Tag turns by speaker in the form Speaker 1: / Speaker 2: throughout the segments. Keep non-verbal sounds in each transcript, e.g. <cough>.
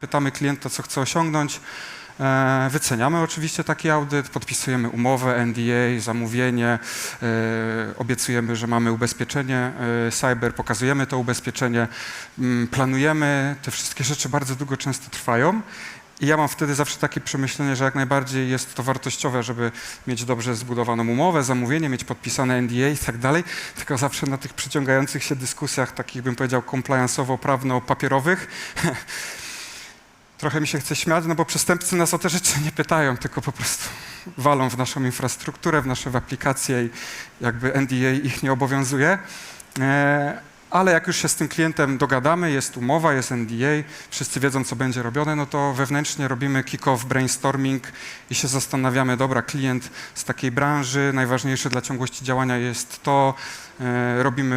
Speaker 1: Pytamy klienta, co chce osiągnąć. E, Wyceniamy oczywiście taki audyt, podpisujemy umowę, NDA, zamówienie, e, obiecujemy, że mamy ubezpieczenie e, cyber, pokazujemy to ubezpieczenie, mm, planujemy. Te wszystkie rzeczy bardzo długo często trwają. I ja mam wtedy zawsze takie przemyślenie, że jak najbardziej jest to wartościowe, żeby mieć dobrze zbudowaną umowę, zamówienie, mieć podpisane NDA i tak dalej. Tylko zawsze na tych przyciągających się dyskusjach, takich bym powiedział compliance'owo-prawno-papierowych, <laughs> Trochę mi się chce śmiać, no bo przestępcy nas o te rzeczy nie pytają, tylko po prostu walą w naszą infrastrukturę, w nasze aplikacje i jakby NDA ich nie obowiązuje. E, ale jak już się z tym klientem dogadamy, jest umowa, jest NDA, wszyscy wiedzą, co będzie robione, no to wewnętrznie robimy kick-off, brainstorming i się zastanawiamy, dobra, klient z takiej branży, najważniejsze dla ciągłości działania jest to, e, robimy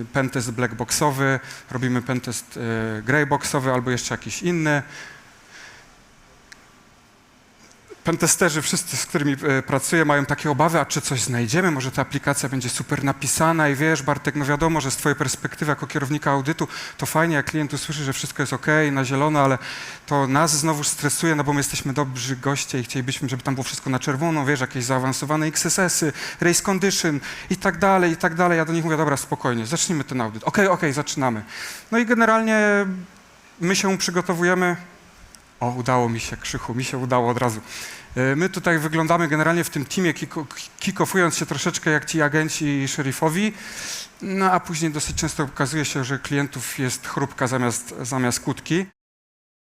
Speaker 1: e, pentest blackboxowy, robimy pentest e, greyboxowy albo jeszcze jakiś inny. Pentesterzy, wszyscy, z którymi e, pracuję, mają takie obawy, a czy coś znajdziemy, może ta aplikacja będzie super napisana i wiesz, Bartek, no wiadomo, że z twojej perspektywy jako kierownika audytu to fajnie, jak klient usłyszy, że wszystko jest ok, na zielono, ale to nas znowu stresuje, no bo my jesteśmy dobrzy goście i chcielibyśmy, żeby tam było wszystko na czerwono, wiesz, jakieś zaawansowane XSS-y, race condition i tak dalej, i tak dalej. Ja do nich mówię, dobra, spokojnie, zacznijmy ten audyt. Okej, okej, zaczynamy. No i generalnie my się przygotowujemy, o, udało mi się, Krzychu, mi się udało od razu. E, My tutaj wyglądamy generalnie w tym teamie, kiko- kikofując się troszeczkę jak ci agenci szeryfowi, no a później dosyć często okazuje się, że klientów jest chrupka zamiast, zamiast kłódki.